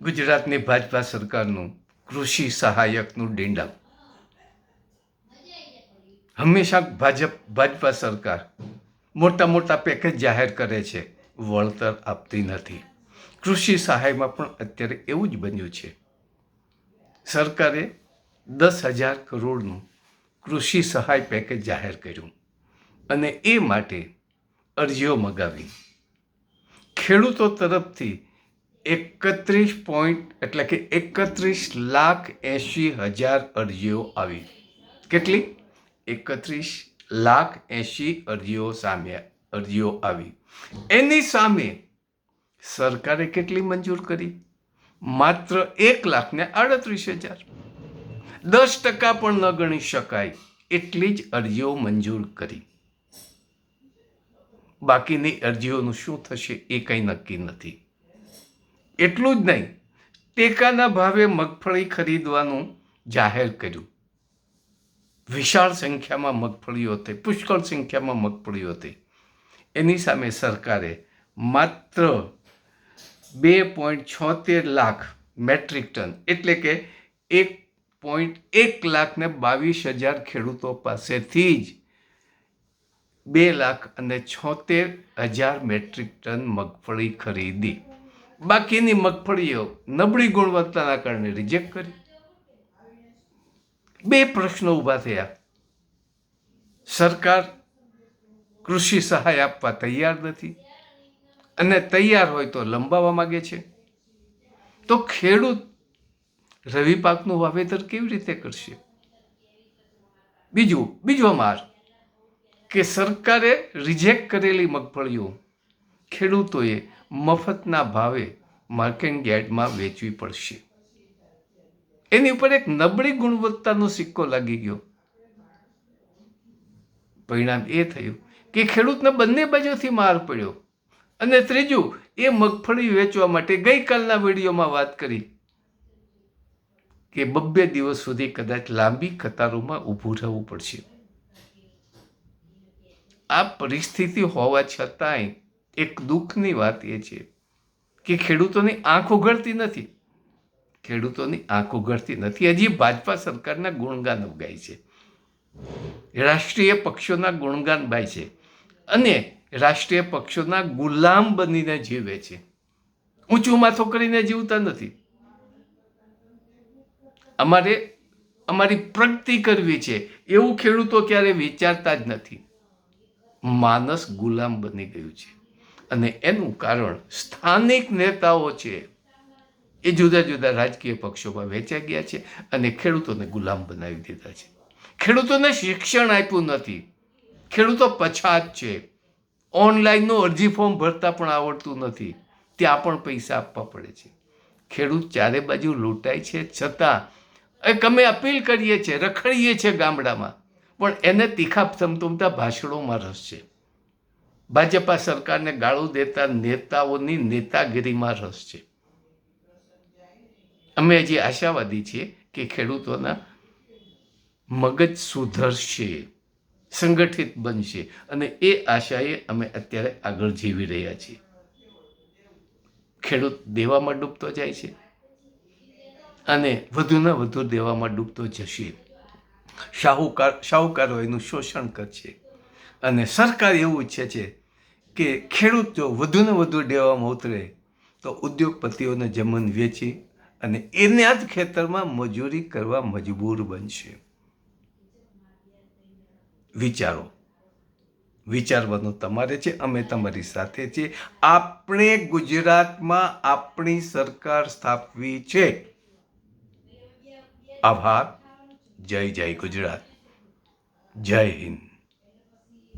ગુજરાતની ભાજપા સરકારનું કૃષિ સહાયકનું ડિંડામ હંમેશા ભાજપ, ભાજપા સરકાર મોટા મોટા પેકેજ જાહેર કરે છે, વળતર આપતી નથી. કૃષિ સહાયમાં પણ અત્યારે એવું જ બન્યું છે. સરકારે દસ હજાર કરોડનું કૃષિ સહાય પેકેજ જાહેર કર્યું અને એ માટે અરજીઓ મગાવી. ખેડૂતો તરફથી એકત્રીસ પોઈન્ટ એટલે કે એકત્રીસ લાખ એંશી હજાર અરજીઓ આવી. કેટલી? એકત્રીસ લાખ એંશી અરજીઓ સામે અરજીઓ આવી. એની સામે સરકારે કેટલી મંજૂર કરી? માત્ર એક લાખ ને આડત્રીસ હજાર. દસ ટકા પણ ન ગણી શકાય એટલી જ અરજીઓ મંજૂર કરી. બાકીની અરજીઓનું શું થશે એ કંઈ નક્કી નથી. એટલું જ નહીં, ટેકાના ભાવે મગફળી ખરીદવાનું જાહેર કર્યું. વિશાળ સંખ્યામાં મગફળીઓ હતી, પુષ્કળ સંખ્યામાં મગફળીઓ હતી. એની સામે સરકારે માત્ર બે પોઈન્ટ છોતેર લાખ મેટ્રિક ટન, એટલે કે એક પોઈન્ટ એક લાખને બાવીસ હજાર ખેડૂતો પાસેથી જ બે લાખ અને છોતેર હજાર મેટ્રિક ટન મગફળી ખરીદી. બાકીની મગફળીઓ નબળી ગુણવત્તાના કારણે રિજેક્ટ કરી. બે પ્રશ્નો ઊભા થયા. સરકાર કૃષિ સહાય આપવા તૈયાર નથી અને તૈયાર હોય તો લંબાવવા માગે છે. તો ખેડૂત રવિ પાકનું વાવેતર કેવી રીતે કરશે? બીજું, બીજો માર કે સરકારે રિજેક્ટ કરેલી મગફળીઓ ખેડૂતોએ મફતના ભાવે માર્કેટ યાર્ડમાં વેચવી પડશે. એની ઉપર એક નબળી ગુણવત્તાનો સિક્કો લાગી ગયો. પરિણામ એ થયું કે ખેડૂતને બંને બાજુથી માર પડ્યો. અને ત્રીજું, એ મગફળી વેચવા માટે ગઈકાલના વિડીયોમાં વાત કરી કે બબ્બે દિવસ સુધી કદાચ લાંબી કતારોમાં ઊભું રહેવું પડશે. આ પરિસ્થિતિ હોવા છતાંય એક દુઃખની વાત એ છે કે ખેડૂતોની આંખ ઉઘડતી નથી. ખેડૂતોની આંખ ઉઘડતી નથી. હજી ભાજપા સરકારના ગુણગાન ઉગાય છે. રાષ્ટ્રીય પક્ષોના ગુણગાન ગાય છે. અને રાષ્ટ્રીય પક્ષોના ગુલામ બનીને જીવે છે. ઊંચું માથું કરીને જીવતા નથી. અમારે, અમારી પ્રગતિ કરવી છે. એવું ખેડૂતો ક્યારે વિચારતા જ નથી. માનસ ગુલામ બની ગયું છે. અને એનું કારણ સ્થાનિક નેતાઓ છે. એ જુદા જુદા રાજકીય પક્ષોમાં વેચાઈ ગયા છે અને ખેડૂતોને ગુલામ બનાવી દીધા છે. ખેડૂતોને શિક્ષણ આપ્યું નથી. ખેડૂતો પછાત છે. ઓનલાઈનનું અરજી ફોર્મ ભરતા પણ આવડતું નથી. ત્યાં પણ પૈસા આપવા પડે છે. ખેડૂત ચારે બાજુ લૂંટાય છે. છતાં અમે અપીલ કરીએ છીએ, રખડીએ છીએ ગામડામાં. પણ એને તીખા સમતુમતા ભાષણોમાં રસ છે. ભાજપા સરકારને ગાળું દેતા નેતાઓની નેતાગીરીમાં રસ છે. અમે હજી આશાવાદી છીએ કે ખેડૂતોના મગજ સુધરશે, સંગઠિત બનશે અને એ આશાએ અમે અત્યારે આગળ જીવી રહ્યા છીએ. ખેડૂત દેવામાં ડૂબતો જાય છે અને વધુને વધુ દેવામાં ડૂબતો જશે. શાહુકાર, શાહુકારો એનું શોષણ કરશે. અને સરકાર એવું ઈચ્છે છે કે ખેડૂત જો વધુને વધુ ડેવામાં ઉતરે, તો ઉદ્યોગપતિઓને જમીન વેચી અને એના જ ખેતરમાં મજૂરી કરવા મજબૂર બનશે. વિચારો. વિચારવાનું તમારે છે, અમે તમારી સાથે છીએ આપણે ગુજરાતમાં આપણી સરકાર સ્થાપવી છે. આભાર. જય જય ગુજરાત. જય હિન્દ.